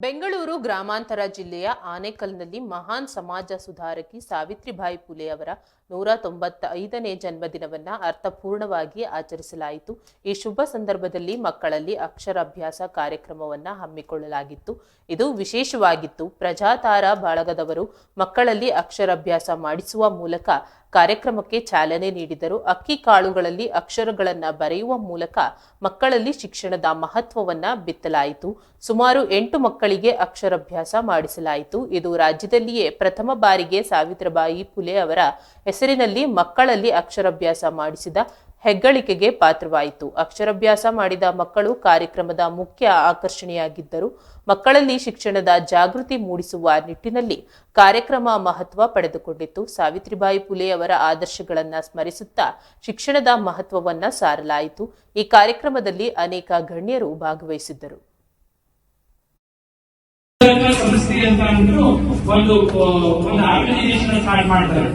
ಬೆಂಗಳೂರು ಗ್ರಾಮಾಂತರ ಜಿಲ್ಲೆಯ ಆನೇಕಲ್ನಲ್ಲಿ ಮಹಾನ್ ಸಮಾಜ ಸುಧಾರಕಿ ಸಾವಿತ್ರಿಬಾಯಿ ಪುಲೆ ಅವರ ನೂರ ತೊಂಬತ್ತ ಐದನೇ ಜನ್ಮದಿನವನ್ನ ಅರ್ಥಪೂರ್ಣವಾಗಿ ಆಚರಿಸಲಾಯಿತು. ಈ ಶುಭ ಸಂದರ್ಭದಲ್ಲಿ ಮಕ್ಕಳಲ್ಲಿ ಅಕ್ಷರಾಭ್ಯಾಸ ಕಾರ್ಯಕ್ರಮವನ್ನು ಹಮ್ಮಿಕೊಳ್ಳಲಾಗಿತ್ತು. ಇದು ವಿಶೇಷವಾಗಿತ್ತು. ಪ್ರಜಾತಾರ ಬಳಗದವರು ಮಕ್ಕಳಲ್ಲಿ ಅಕ್ಷರಾಭ್ಯಾಸ ಮಾಡಿಸುವ ಮೂಲಕ ಕಾರ್ಯಕ್ರಮಕ್ಕೆ ಚಾಲನೆ ನೀಡಿದರು. ಅಕ್ಕಿ ಕಾಳುಗಳಲ್ಲಿ ಅಕ್ಷರಗಳನ್ನು ಬರೆಯುವ ಮೂಲಕ ಮಕ್ಕಳಲ್ಲಿ ಶಿಕ್ಷಣದ ಮಹತ್ವವನ್ನು ಬಿತ್ತಲಾಯಿತು. ಸುಮಾರು ಎಂಟು ಮಕ್ಕಳಿಗೆ ಅಕ್ಷರಾಭ್ಯಾಸ ಮಾಡಿಸಲಾಯಿತು. ಇದು ರಾಜ್ಯದಲ್ಲಿಯೇ ಪ್ರಥಮ ಬಾರಿಗೆ ಸಾವಿತ್ರಿಬಾಯಿ ಫುಲೆ ಅವರ ಹೆಸರಿನಲ್ಲಿ ಮಕ್ಕಳಲ್ಲಿ ಅಕ್ಷರಾಭ್ಯಾಸ ಮಾಡಿಸಿದ ಹೆಗ್ಗಳಿಕೆಗೆ ಪಾತ್ರವಾಯಿತು. ಅಕ್ಷರಾಭ್ಯಾಸ ಮಾಡಿದ ಮಕ್ಕಳು ಕಾರ್ಯಕ್ರಮದ ಮುಖ್ಯ ಆಕರ್ಷಣೆಯಾಗಿದ್ದರು. ಮಕ್ಕಳಲ್ಲಿ ಶಿಕ್ಷಣದ ಜಾಗೃತಿ ಮೂಡಿಸುವ ನಿಟ್ಟಿನಲ್ಲಿ ಕಾರ್ಯಕ್ರಮ ಮಹತ್ವ ಪಡೆದುಕೊಂಡಿತ್ತು. ಸಾವಿತ್ರಿಬಾಯಿ ಫುಲೆ ಅವರ ಆದರ್ಶಗಳನ್ನು ಸ್ಮರಿಸುತ್ತಾ ಶಿಕ್ಷಣದ ಮಹತ್ವವನ್ನು ಸಾರಲಾಯಿತು. ಈ ಕಾರ್ಯಕ್ರಮದಲ್ಲಿ ಅನೇಕ ಗಣ್ಯರು ಭಾಗವಹಿಸಿದ್ದರು. ಅಂತ ಅಂದ್ರು ಒಂದು ಒಂದು ಆರ್ಗನೈಸೇಷನ್ ಸ್ಟಾರ್ಟ್ ಮಾಡ್ತಾರೆ.